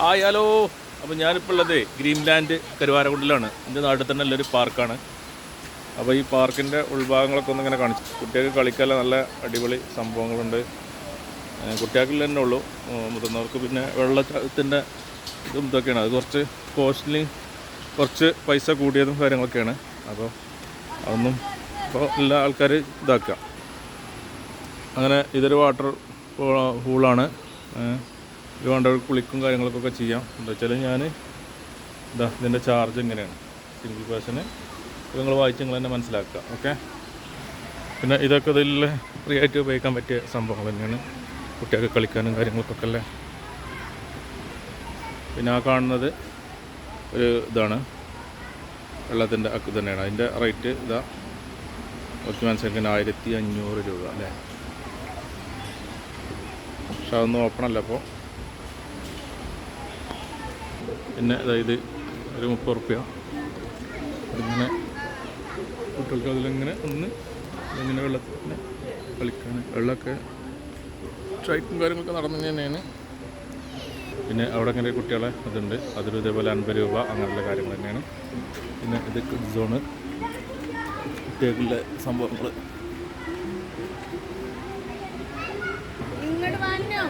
Hi hello. അപ്പോൾ ഞാനിപ്പോൾ ഉള്ളത് ഗ്രീൻലാൻഡ് കരുവാരക്കുണ്ടിലാണ് എന്റെ നാട്ടിൽ തന്നെ നല്ലൊരു പാർക്കാണ്. അപ്പോൾ ഈ പാർക്കിന്റെ ഉൾഭാഗങ്ങളൊക്കെ ഒന്ന് ഇങ്ങനെ കാണിച്ചു കുട്ടികൾക്ക് കളിക്കാൻ നല്ല അടിപൊളി സംഭവങ്ങളുണ്ട്. കുട്ടികൾക്കില്ല തന്നെ ഉള്ളൂ. മുതിർന്നവർക്ക് പിന്നെ വെള്ളത്തിന്റെ ഇതും ഇതൊക്കെയാണ്. അത് കുറച്ച് കോസ്റ്റ്ലി കുറച്ച് പൈസ കൂടിയതും കാര്യങ്ങളൊക്കെയാണ്. അപ്പോൾ അതൊന്നും ഇപ്പോൾ എല്ലാ ആൾക്കാർ ഇതാക്കുക. അങ്ങനെ ഇതൊരു വാട്ടർ പൂളാണ് ഇത് വേണ്ട കുളിക്കും കാര്യങ്ങൾക്കൊക്കെ ചെയ്യാം. എന്താ വെച്ചാൽ ഞാൻ ഇതാ ഇതിന്റെ ചാർജ് എങ്ങനെയാണ് സിംഗിൾ പേഴ്സണ് നിങ്ങൾ വായിച്ച് നിങ്ങൾ തന്നെ മനസ്സിലാക്കുക ഓക്കെ പിന്നെ ഇതൊക്കെ ഇതിൽ ഫ്രീ ആയിട്ട് ഉപയോഗിക്കാൻ പറ്റിയ സംഭവങ്ങൾ തന്നെയാണ് കുട്ടികൾക്ക് കളിക്കാനും കാര്യങ്ങൾക്കൊക്കെ അല്ലേ? പിന്നെ ആ കാണുന്നത് ഒരു ഇതാണ്. വെള്ളത്തിന്റെ അക്ക് തന്നെയാണ്. അതിന്റെ റേറ്റ് ഇതാ കുറച്ച് മനസ്സിലാക്കാൻ ആയിരത്തി അഞ്ഞൂറ് രൂപ അല്ലേ? പക്ഷെ അതൊന്നും ഓപ്പണല്ല അപ്പോൾ പിന്നെ അതായത് ഒരു മുപ്പത് റുപ്യ അങ്ങനെ കുട്ടികൾക്ക് അതിലിങ്ങനെ ഒന്ന് ഇങ്ങനെ വെള്ളത്തിന് കളിക്കാൻ വെള്ളമൊക്കെ സ്ട്രൈക്കും കാര്യങ്ങളൊക്കെ നടന്നു തന്നെയാണ്. പിന്നെ അവിടെ അങ്ങനെ കുട്ടികളെ അതുണ്ട് അതിൽ ഇതേപോലെ അൻപത് രൂപ അങ്ങനെയുള്ള കാര്യങ്ങൾ തന്നെയാണ്. പിന്നെ ഇത് കിഡ് സോണ് കുട്ടികളുടെ സംഭവങ്ങൾ ഇങ്ങോട്ട് വന്നോ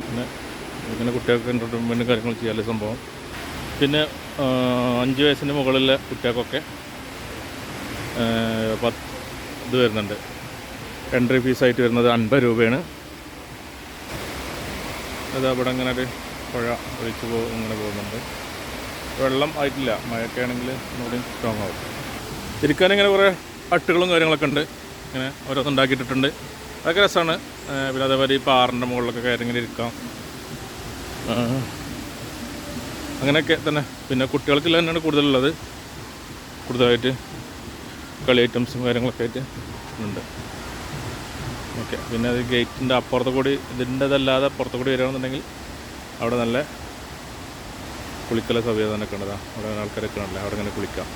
പിന്നെ ഇങ്ങനെ കുട്ടികൾക്ക് എന്റർടൈൻമെന്റും കാര്യങ്ങൾ ചെയ്യാനുള്ള സംഭവം. പിന്നെ അഞ്ച് വയസ്സിന് മുകളിലെ കുട്ടികൾക്കൊക്കെ പത്ത് ഇത് വരുന്നുണ്ട്. എൻട്രി ഫീസായിട്ട് വരുന്നത് അൻപത് രൂപയാണ്. അത് അവിടെ അങ്ങനെ ഒരു പുഴ ഒഴിച്ച് പോ ഇങ്ങനെ പോകുന്നുണ്ട്. വെള്ളം ആയിട്ടില്ല. മഴയൊക്കെ ആണെങ്കിൽ ഒന്നുകൂടി സ്ട്രോങ് ആവും. ഇരിക്കാൻ ഇങ്ങനെ കുറേ അട്ടുകളും കാര്യങ്ങളൊക്കെ ഉണ്ട്. ഇങ്ങനെ ഓരോന്നുണ്ടാക്കിയിട്ടിട്ടുണ്ട് അതൊക്കെ രസമാണ്. പിന്നെ അതേപോലെ ഈ പാറിന്റെ മുകളിലൊക്കെ കയറി ഇങ്ങനെ ഇരിക്കാം. അങ്ങനെയൊക്കെ തന്നെ. പിന്നെ കുട്ടികൾക്കുള്ള തന്നെയാണ് കൂടുതലുള്ളത്. കൂടുതലായിട്ട് കളി ഐറ്റംസും കാര്യങ്ങളൊക്കെ ആയിട്ട് ഉണ്ട്. ഓക്കെ. പിന്നെ അത് ഗേറ്റിന്റെ അപ്പുറത്ത് കൂടി ഇതിന്റെതല്ലാതെ പുറത്ത് കൂടി വരികയാണെന്നുണ്ടെങ്കിൽ അവിടെ നല്ല കുളിക്കല സൗകര്യം തന്നെ കണ്ടതാണ് അവിടെ ആൾക്കാരൊക്കെ ഉണ്ടല്ലേ? അവിടെ ഇങ്ങനെ കുളിക്കാം.